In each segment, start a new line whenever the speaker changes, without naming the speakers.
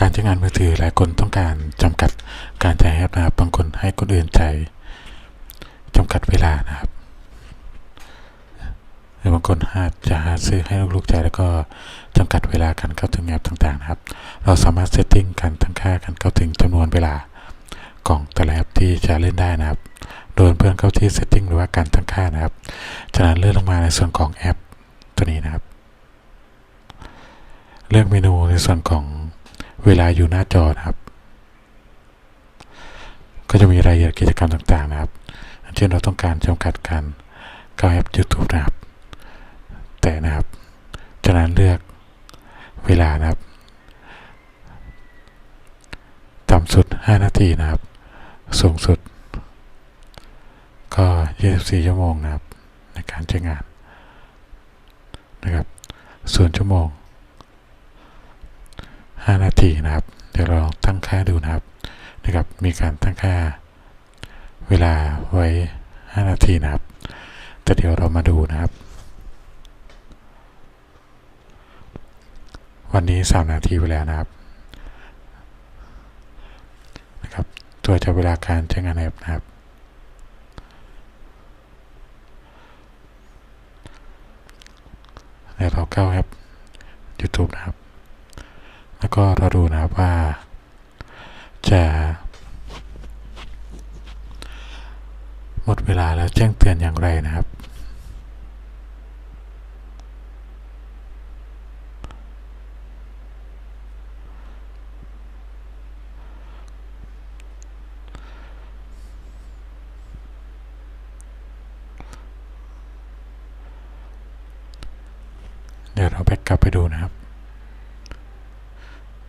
การใช้งานมือถือหลายคนต้องการจำกัดการใช้แอปนะครับ บางคนให้คนอื่นใช้จำกัดเวลานะครับหรือบางคนหาจะหาซื้อให้ลูกๆใช้แล้วก็จำกัดเวลาการเข้าถึงแอปต่างๆนะครับ เราสามารถเซตติ้งการตั้งค่าการเข้าถึงจำนวนเวลาของแต่ละแอปที่จะเล่นได้นะครับ โดยเพื่อนเข้าที่ setting หรือว่าการตั้งค่านะครับ จากนั้นเลื่อนลงมาในส่วนของแอปตัวนี้นะครับ เลือกเมนูในส่วนของ เวลาอยู่หน้าจอนะครับ ก็จะมีรายละเอียดกิจกรรมต่างๆนะครับอย่เช่นเราต้องการจำกัดการเข้าแอป YouTube นะครับ แต่นะครับจากนั้นเลือกเวลานะครับ ต่ำสุด 5 นาทีนะครับ สูงสุด ก็ 24 ชั่วโมงนะครับ ในการใช้งานนะครับ ส่วนชั่วโมง 5 นาทีนะครับ เดี๋ยวเราลองตั้งค่าดูนะครับนะครับ มีการตั้งค่าเวลาไว้ 5 นาทีนะครับ แต่เดี๋ยวเรามาดูนะครับ วันนี้ 3 นาทีไปแล้วนะครับนะครับ ตัวจะเวลาการใช้งานแอปนะครับเดี๋ยวเราเข้าแอป YouTube นะครับ แล้วก็เราดูนะครับว่า จะหมดเวลาแล้วแจ้งเตือนอย่างไรนะครับ เดี๋ยวเราแบ็กกลับไปดูนะครับ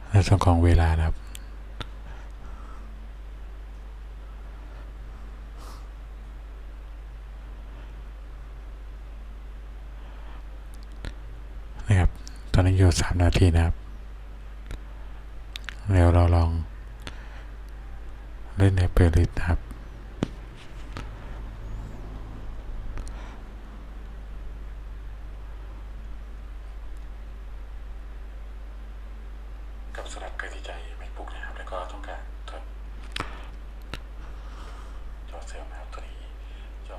ในส่วนของเวลานะครับ นะครับ ตอนนี้อยู่สามนาทีนะครับ เดี๋ยวเราลองเล่นในเปลิตครับ สำหรับใครที่ใจไม่ปลุกนะครับ แล้วก็ต้องการทดจอเซลล์นะครับตัวนี้จอ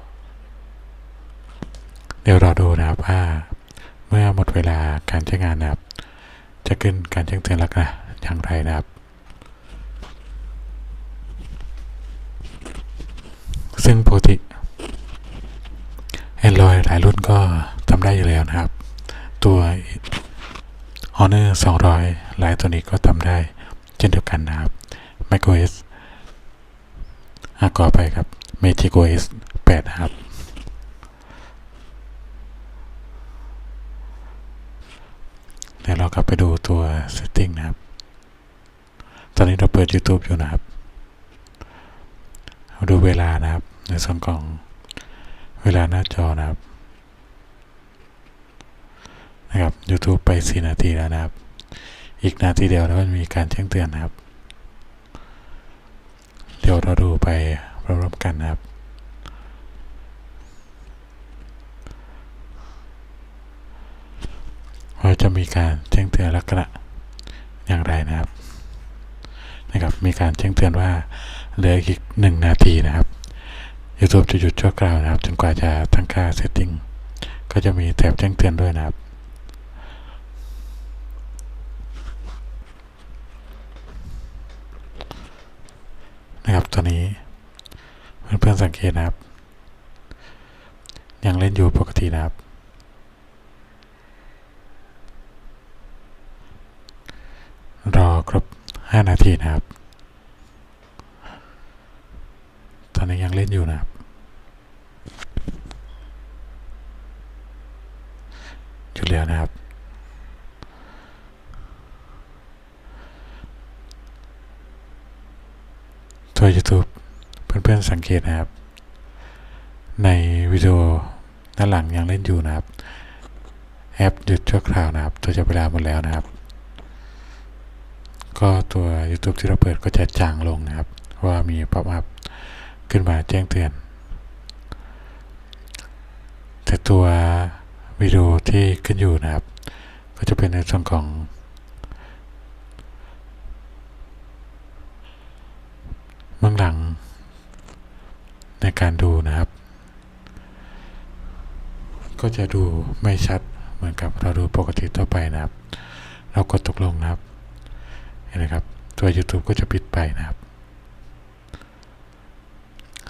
เดี๋ยวเราดูนะครับว่าเมื่อหมดเวลาการใช้งานนะครับ จะขึ้นการแจ้งเตือนลักษณะอย่างไรนะครับ ซึ่งปกติ Android หลายรุ่นก็ทำได้อยู่แล้วนะครับ ตัว Honor 200หลายตัวนี้ก็ทำได้ เช่นเดียวกันนะครับ macOS อะก่อไปครับ Magic OS 8 ครับ เดี๋ยวเรากลับไปดูตัว setting นะครับ ตอนนี้เราเปิด YouTube อยู่นะครับเราดูเวลานะครับ ในส่วนของเวลาหน้าจอนะครับ นะครับ YouTube ไป 4 นาทีแล้วนะครับ อีกนาทีเดียวแล้วก็มีการแจ้งเตือนนะครับ เดี๋ยวเราดูไปพร้อมๆกันนะครับว่าจะมีการแจ้งเตือนลักษณะอย่างไรนะครับนะครับ มีการแจ้งเตือนว่าเหลืออีกหนึ่งนาทีนะครับ YouTube จะหยุดชั่วคราวนะครับ จนกว่าจะตั้งค่า setting ก็จะมีแถบแจ้งเตือนด้วยนะครับ นะครับตอนนี้ เพื่อนๆสังเกตนะครับ ยังเล่นอยู่ปกตินะครับ รอครบ 5 นาทีนะครับ ตอนนี้ยังเล่นอยู่นะครับหยุดแล้วนะครับ ตัว YouTube เพื่อนๆสังเกตนะครับ ในวิดีโอด้านหลังยังเล่นอยู่นะครับ แอปหยุดชั่วคราวนะครับ ตัวจะเวลาหมดแล้วนะครับ ก็ตัว YouTube ที่เราเปิดก็จะจางลงนะครับ ว่ามีป๊อปอัพขึ้นมาแจ้งเตือน แต่ตัววิดีโอที่ขึ้นอยู่นะครับ ก็จะเป็นในส่วนของ เบื้องหลัง ในการดูนะครับ ก็จะดูไม่ชัดเหมือนกับเราดูปกติทั่วไปนะครับ เรากดตกลงนะครับเห็นไหมครับ ตัว YouTube ก็จะปิดไปนะครับ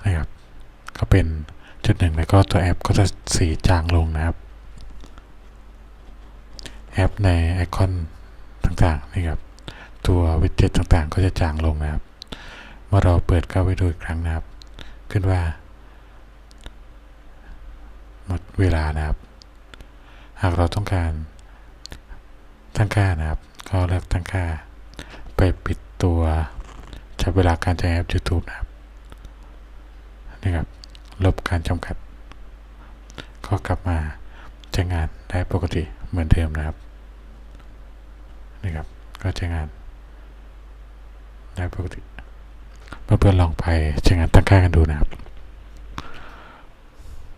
นะครับ ก็เป็นจุดหนึ่งแล้วก็ตัวแอปก็จะสีจางลงนะครับ แอปในไอคอนต่างๆนี่ครับ ตัววิดเจ็ตต่างๆ ก็จะจางลงนะครับ เมื่อเราเปิดเข้าไปดูอีกครั้งนะครับ ขึ้นว่า หมดเวลานะครับ หากเราต้องการตั้งค่านะครับ ก็เลือกตั้งค่า ไปปิดตัวจับเวลาการใช้แอป YouTube นะครับนี่ครับ ลบการจำกัด ก็กลับมาใช้งานได้ปกติเหมือนเดิมนะครับนี่ครับ ก็ใช้งานได้ปกติ เพื่อนๆลองไปใช้งานตั้งค่ากันดูนะครับ